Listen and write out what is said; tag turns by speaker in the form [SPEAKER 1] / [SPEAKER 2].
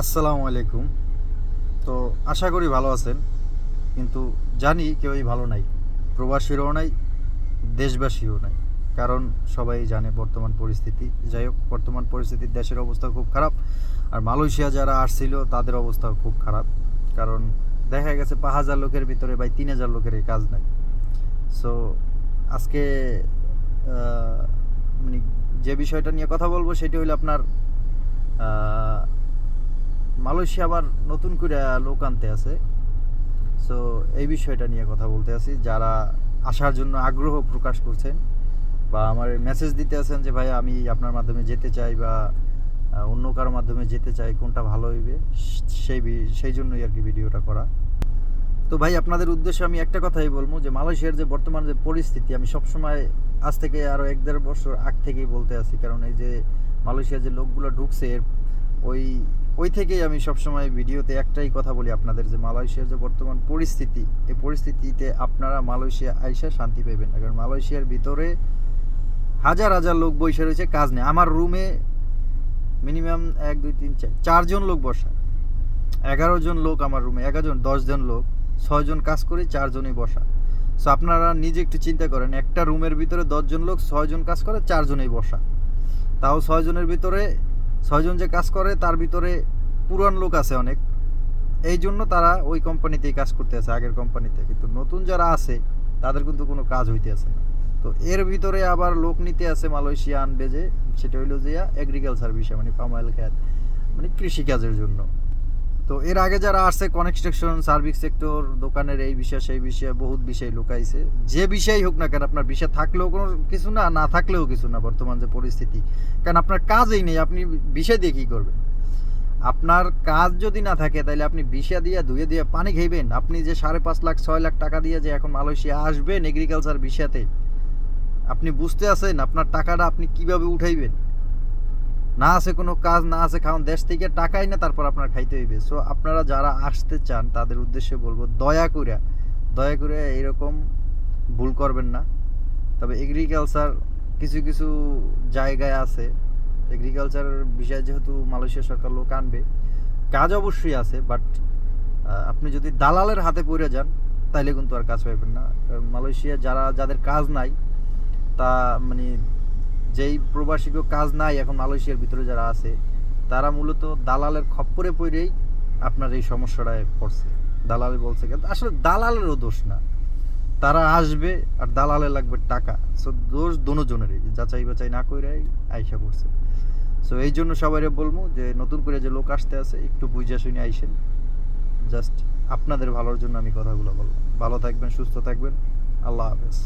[SPEAKER 1] আসসালামু আলাইকুম। তো আশা করি ভালো আছেন, কিন্তু জানি কেউই ভালো নাই, প্রবাসীরও নাই, দেশবাসীও নাই। কারণ সবাই জানে বর্তমান পরিস্থিতি। যাই হোক, বর্তমান পরিস্থিতির দেশের অবস্থা খুব খারাপ, আর মালয়েশিয়া যারা আসছিল তাদের অবস্থাও খুব খারাপ। কারণ দেখা গেছে পাঁচ হাজার লোকের ভিতরে বা তিন হাজার লোকের কাজ নাই। সো আজকে মানে যে বিষয়টা নিয়ে কথা বলব সেটি হলো আপনার মালয়েশিয়া আবার নতুন করে লোক আনতে আছে। সো এই বিষয়টা নিয়ে কথা বলতে আছি। যারা আসার জন্য আগ্রহ প্রকাশ করছেন বা আমার মেসেজ দিতে আছেন যে, ভাই, আমি আপনার মাধ্যমে যেতে চাই বা অন্য কারোর মাধ্যমে যেতে চাই, কোনটা ভালো হইবে? সেই সেই জন্যই আর কি ভিডিওটা করা। তো ভাই, আপনাদের উদ্দেশ্যে আমি একটা কথাই বলব যে, মালয়েশিয়ার যে বর্তমান যে পরিস্থিতি, আমি সবসময় আজ থেকে আরও এক দেড় বছর আগ থেকেই বলতে আছি। কারণ এই যে মালয়েশিয়ার যে লোকগুলো ঢুকছে ওই ওই থেকেই আমি সবসময় ভিডিওতে একটাই কথা বলি আপনাদের যে মালয়েশিয়ার যে বর্তমান পরিস্থিতি, এই পরিস্থিতিতে আপনারা মালয়েশিয়া আইসা শান্তি পাবেন না। কারণ মালয়েশিয়ার ভিতরে হাজার হাজার লোক বসে রয়েছে, কাজ নেই। আমার রুমে মিনিমাম এক, দুই, তিন, চার চারজন লোক বসা। এগারো জন লোক আমার রুমে এগারো জন, দশ জন লোক ছয়জন কাজ করি চারজনই বসা। সো আপনারা নিজে একটু চিন্তা করেন, একটা রুমের ভিতরে দশজন লোক ছয়জন কাজ করে চারজনেই বসা। তাও ছয়জনের ভিতরে ছয়জন যে কাজ করে, তার ভিতরে পুরান লোক আছে অনেক। এই জন্য তারা ওই কোম্পানিতেই কাজ করতে আছে, আগের কোম্পানিতে কিন্তু নতুন যারা আছে, তাদের কিন্তু কোনো কাজ হইতে আছে না। তো এর ভিতরে আবার লোক নিতে আছে মালয়েশিয়া আনবে যে সেটা হইল যে এগ্রিকালচার বিষয় মানে পামাইল খ্যাত মানে কৃষিকাজের জন্য। তো এর আগে যারা আসছে কনস্ট্রাকশন সার্ভিস সেক্টর দোকানের এই বিষয়, সেই বিষয়ে বহুত বিষয় লুকাইছে। যে বিষয় হোক না কেন, আপনার বিষয় থাকলেও কোনো কিছু না না থাকলেও কিছু না বর্তমান যে পরিস্থিতি। কারণ আপনার কাজই নেই, আপনি বিষয় দিয়ে কী করবেন? আপনার কাজ যদি না থাকে, তাহলে আপনি বিষা দিয়ে, ধুয়ে দিয়ে পানি খাইবেন। আপনি যে সাড়ে পাঁচ লাখ, ছয় লাখ টাকা দিয়ে যে এখন মালয়েশিয়া আসবেন এগ্রিকালচার বিষয়াতে, আপনি বুঝতে আছেন আপনার টাকাটা আপনি কীভাবে উঠাইবেন? না আছে কোনো কাজ, না আছে খাওয়ান, দেশ থেকে টাকাই না তারপর আপনার খাইতে হইবে। সো আপনারা যারা আসতে চান, তাদের উদ্দেশ্যে বলব, দয়া করে দয়া করে এরকম ভুল করবেন না। তবে এগ্রিকালচার কিছু কিছু জায়গায় আছে। এগ্রিকালচার বিষয়ে যেহেতু মালয়েশিয়া সরকার লোক আনবে, কাজ অবশ্যই আছে বাট আপনি যদি দালালের হাতে পড়ে যান, তাইলে কিন্তু আর কাজ পাইবেন না। কারণ মালয়েশিয়া যারা, যাদের কাজ নাই, তা মানে যেই প্রবাসীকে কাজ নাই এখন মালয়েশিয়ার ভিতরে যারা আছে, তারা মূলত দালালের খপ্পরে পড়েই আপনার এই সমস্যাটায় পড়ছে। দালাল বলছে কিন্তু আসলে দালালেরও দোষ না। তারা আসবে আর দালালে লাগবে টাকা। সো দোষ দোনোজনেরই যাচাই বাছাই না করে আইসা পড়ছে। সো এই জন্য সবাই বলব যে নতুন করে যে লোক আসতে আছে, একটু বুঝা শুনে আইসেন। জাস্ট আপনাদের ভালোর জন্য আমি কথাগুলো বলব। ভালো থাকবেন, সুস্থ থাকবেন। আল্লাহ হাফেজ।